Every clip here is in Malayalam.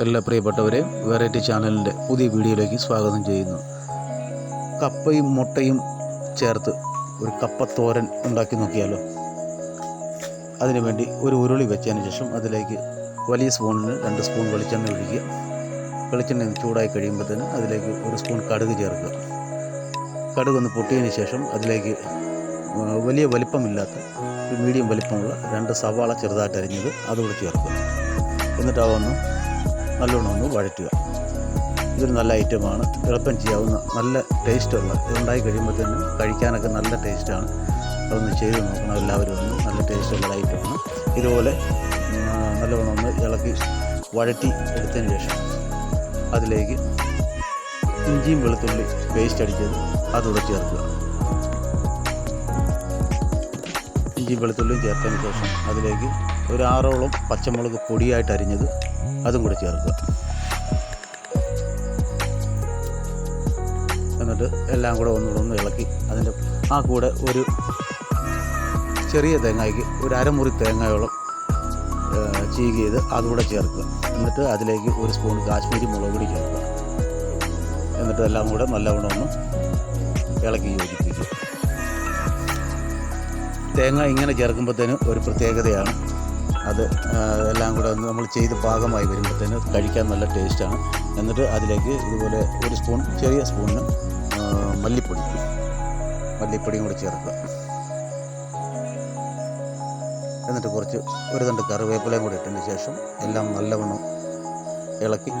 എല്ലാ പ്രിയപ്പെട്ടവരെയും വെറൈറ്റി ചാനലിന്റെ പുതിയ വീഡിയോയിലേക്ക് സ്വാഗതം ചെയ്യുന്നു. കപ്പയും മുട്ടയും ചേർത്ത് ഒരു കപ്പത്തോരൻ ഉണ്ടാക്കി നോക്കിയാലോ? അതിനുവേണ്ടി ഒരു ഉരുളി വെച്ചതിന് ശേഷം അതിലേക്ക് വലിയ സ്പൂണിന് രണ്ട് സ്പൂൺ വെളിച്ചെണ്ണ ഒഴിക്കുക. വെളിച്ചെണ്ണ ചൂടായി കഴിയുമ്പോഴത്തേന് അതിലേക്ക് ഒരു സ്പൂൺ കടുക് ചേർക്കുക. കടുക് ഒന്ന് പൊട്ടിയതിന് ശേഷം അതിലേക്ക് വലിയ വലിപ്പമില്ലാത്ത മീഡിയം വലിപ്പമുള്ള രണ്ട് സവാള ചെറുതായിട്ട് അരിഞ്ഞത് അതുകൂടെ ചേർക്കുക. എന്നിട്ട് നല്ലോണം ഒന്ന് വഴറ്റുക. ഇതൊരു നല്ല ഐറ്റമാണ്. എളുപ്പം ചെയ്യാവുന്ന നല്ല ടേസ്റ്റുള്ള ഇതുണ്ടായി തന്നെ കഴിക്കാനൊക്കെ നല്ല ടേസ്റ്റാണ് അതൊന്ന് ചെയ്ത് നോക്കണം എല്ലാവരും ഒന്ന്. നല്ല ടേസ്റ്റുള്ള ഐറ്റമാണ് ഇതുപോലെ നല്ലവണ്ണം ഒന്ന് ഇളക്കി വഴറ്റി എടുത്തതിന് ശേഷം അതിലേക്ക് ഇഞ്ചിയും വെളുത്തുള്ളി പേസ്റ്റ് അടിച്ചത് അതുകൂടെ ചേർക്കുക. ഇഞ്ചി വെളുത്തുള്ളിയും ചേർത്തതിന് ശേഷം അതിലേക്ക് ഒരു ആറോളം പച്ചമുളക് പൊടിയായിട്ട് അരിഞ്ഞത് അതും കൂടെ ചേർക്കുക. എന്നിട്ട് എല്ലാം കൂടെ ഒന്നുകൂടെ ഒന്ന് ഇളക്കി അതിന്റെ ആ കൂടെ ഒരു ചെറിയ തേങ്ങയ്ക്ക് ഒരു അരമുറി തേങ്ങയോളം ചീക് ചെയ്ത് അതുകൂടെ ചേർക്കുക. എന്നിട്ട് അതിലേക്ക് ഒരു സ്പൂൺ കാശ്മീരി മുളക് പൊടി ചേർക്കുക. എന്നിട്ട് എല്ലാം കൂടെ നല്ലവണ്ണം ഒന്ന് ഇളക്കി യോജിപ്പിക്കുക. തേങ്ങ ഇങ്ങനെ ചേർക്കുമ്പോഴത്തേനും ഒരു പ്രത്യേകതയാണ്. അത് എല്ലാം കൂടെ നമ്മൾ ചെയ്ത് പാകമായി വരുമ്പോഴത്തേന് കഴിക്കാൻ നല്ല ടേസ്റ്റാണ്. എന്നിട്ട് അതിലേക്ക് ഇതുപോലെ ഒരു സ്പൂൺ ചെറിയ സ്പൂണിന് മല്ലിപ്പൊടി. മല്ലിപ്പൊടിയും കൂടി ചേർക്കുക. എന്നിട്ട് കുറച്ച് ഒരു തണ്ട് കറിവേപ്പിലയും കൂടി ഇട്ടതിന് ശേഷം എല്ലാം നല്ലവണ്ണം ഇളക്കി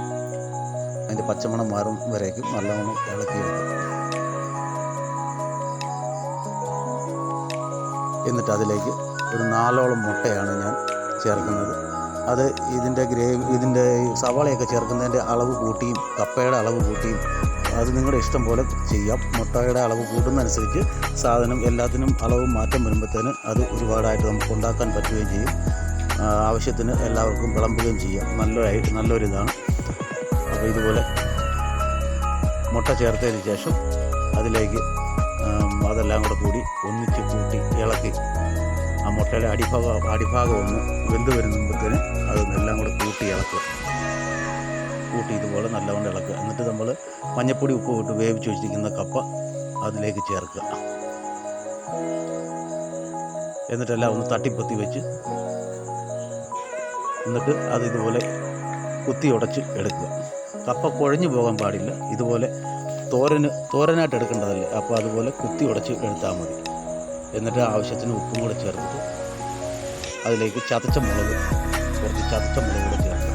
അതിന്റെ പച്ചമണം മാറും വരേക്കും. നല്ലവണ്ണം ഇളക്കി എടുക്കുക എന്നിട്ട് അതിലേക്ക് ഒരു നാലോളം മുട്ടയാണ് ഞാൻ ചേർക്കുന്നത്. അത് ഇതിന്റെ ഗ്രേവി ഇതിന്റെ സവാളയൊക്കെ ചേർക്കുന്നതിന്റെ അളവ് കൂട്ടിയും കപ്പയുടെ അളവ് കൂട്ടിയും അത് നിങ്ങളുടെ ഇഷ്ടം പോലെ ചെയ്യാം. മുട്ടയുടെ അളവ് കൂട്ടുന്നതനുസരിച്ച് സാധനം എല്ലാത്തിനും അളവ് മാറ്റം വരുമ്പോഴത്തേന് അത് ഒരുപാടായിട്ട് നമുക്ക് ഉണ്ടാക്കാൻ പറ്റുകയും ചെയ്യും. ആവശ്യത്തിന് എല്ലാവർക്കും വിളമ്പുകയും ചെയ്യാം. നല്ലതായിട്ട് നല്ലൊരിതാണ്. അപ്പോൾ ഇതുപോലെ മുട്ട ചേർത്തതിന് ശേഷം അതിലേക്ക് അതെല്ലാം കൂടെ കൂടി ഒന്നിച്ച് കൂട്ടി ഇളക്കി. ആ മുട്ടയുടെ അടിഭാഗം അടിഭാഗം ഒന്ന് വെന്ത് വരുമ്പോഴത്തേന് അത് എല്ലാം കൂടെ കൂട്ടി ഇളക്കുക. കൂട്ടി ഇതുപോലെ നല്ലവണ്ണം ഇളക്കുക. എന്നിട്ട് നമ്മൾ മഞ്ഞപ്പൊടി ഉപ്പ് ഇട്ട് വേവിച്ച് വെച്ചിരിക്കുന്ന കപ്പ അതിലേക്ക് ചേർക്കുക. എന്നിട്ടെല്ലാം ഒന്ന് തട്ടിപ്പൊത്തി വെച്ച് എന്നിട്ട് അത് ഇതുപോലെ കുത്തി ഉടച്ച് എടുക്കുക. കപ്പ കുഴഞ്ഞു പോകാൻ പാടില്ല. ഇതുപോലെ തോരന് തോരനായിട്ട് എടുക്കേണ്ടതല്ലേ? അപ്പോൾ അതുപോലെ കുത്തി ഉടച്ച് എടുത്താൽ മതി. എന്നിട്ട് ആവശ്യത്തിന് ഉപ്പും കൂടെ ചേർത്തിട്ട് അതിലേക്ക് ചതച്ച മുളക് കുറച്ച് ചതച്ച മുളക് കൂടെ ചേർക്കുക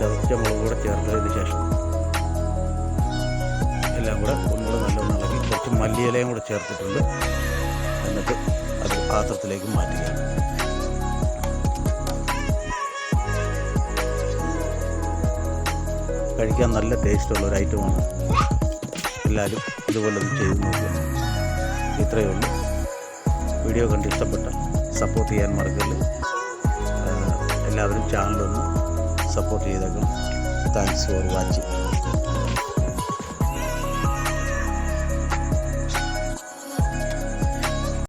ചതച്ച മുളക് കൂടെ ചേർത്തതിന് ശേഷം എല്ലാം കൂടെ ഒന്നുകൂടെ നല്ലോണം ഇളക്കി കുറച്ച് മല്ലിയിലയും കൂടെ ചേർത്തിട്ടുണ്ട്. എന്നിട്ട് അത് പാത്രത്തിലേക്ക് മാറ്റുകയാണ് കഴിക്കാൻ നല്ല ടേസ്റ്റുള്ള ഒരു ഐറ്റമാണ്. എല്ലാവരും ഇതുപോലെ ഒന്ന് ചെയ്ത് നോക്കുക. ഇത്രയേ ഉള്ളൂ. വീഡിയോ കണ്ട് ഇഷ്ടപ്പെട്ട സപ്പോർട്ട് ചെയ്യാൻ മറക്കരുത്. എല്ലാവരും ചാനലൊന്ന് സപ്പോർട്ട് ചെയ്തേക്കണം. Thanks for watching